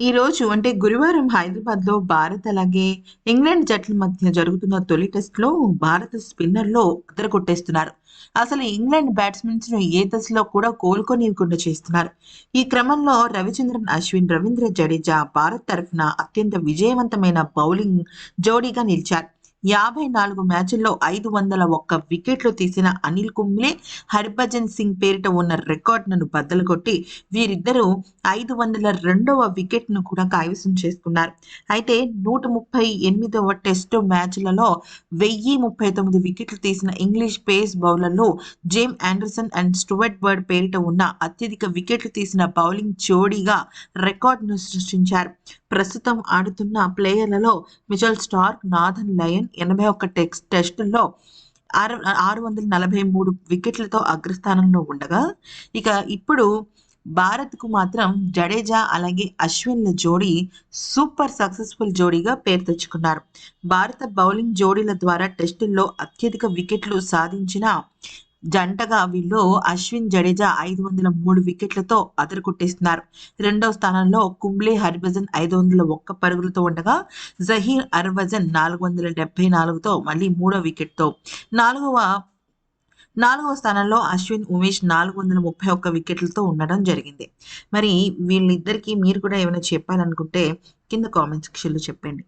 ఈ రోజు అంటే గురువారం హైదరాబాద్లో భారత్ అలాగే ఇంగ్లాండ్ జట్ల మధ్య జరుగుతున్న తొలి టెస్ట్లో భారత స్పిన్నర్లో కొట్టేస్తున్నారు. అసలు ఇంగ్లాండ్ బ్యాట్స్మెన్స్ను ఏ దశలో కూడా కోలుకోనివ్వకుండా చేస్తున్నారు. ఈ క్రమంలో రవిచంద్రన్ అశ్విన్ రవీంద్ర జడేజా భారత్ తరఫున అత్యంత విజయవంతమైన బౌలింగ్ జోడీగా నిలిచారు. యాభై నాలుగు మ్యాచ్ల్లో ఐదు వందల ఒక్క వికెట్లు తీసిన అనిల్ కుంబ్లే హర్భజన్ సింగ్ పేరిట ఉన్న రికార్డులను బద్దలు కొట్టి వీరిద్దరూ ఐదు వందల రెండవ వికెట్ను కూడా కైవసం చేసుకున్నారు. అయితే నూట ముప్పై ఎనిమిదవ టెస్టు మ్యాచ్లలో వెయ్యి ముప్పై తొమ్మిది వికెట్లు తీసిన ఇంగ్లీష్ పేస్ బౌలర్లు James Anderson and Stuart Broad పేరిట ఉన్న అత్యధిక వికెట్లు తీసిన బౌలింగ్ జోడీగా రికార్డును సృష్టించారు. ప్రస్తుతం ఆడుతున్న ప్లేయర్లలో మిచల్ స్టార్క్ నాథన్ లయన్ ఎనభై ఒక్క టెక్స్ట్ టెస్టుల్లో ఆరు ఆరు వందల నలభై మూడు వికెట్లతో అగ్రస్థానంలో ఉండగా ఇక ఇప్పుడు భారత్కు మాత్రం జడేజా అలాగే అశ్విన్ల జోడీ సూపర్ సక్సెస్ఫుల్ జోడీగా పేరు తెచ్చుకున్నారు. భారత బౌలింగ్ జోడీల ద్వారా టెస్టుల్లో అత్యధిక వికెట్లు సాధించిన జంటగా వీళ్ళు అశ్విన్ జడేజా ఐదు వందల మూడు వికెట్లతో అదరకొట్టేస్తున్నారు రెండవ స్థానంలో కుంబ్లే హర్భజన్ ఐదు వందల ఒక్క పరుగులతో ఉండగా జహీర్ హర్భజన్ నాలుగు వందల డెబ్బై నాలుగుతో మళ్ళీ మూడో వికెట్తో. నాలుగవ నాలుగవ స్థానంలో అశ్విన్ ఉమేష్ నాలుగు వందల ముప్పై ఒక్క వికెట్లతో ఉండడం జరిగింది. మరి వీళ్ళిద్దరికీ మీరు కూడా ఏమైనా చెప్పాలనుకుంటే కింద కామెంట్ సెక్షన్లో చెప్పండి.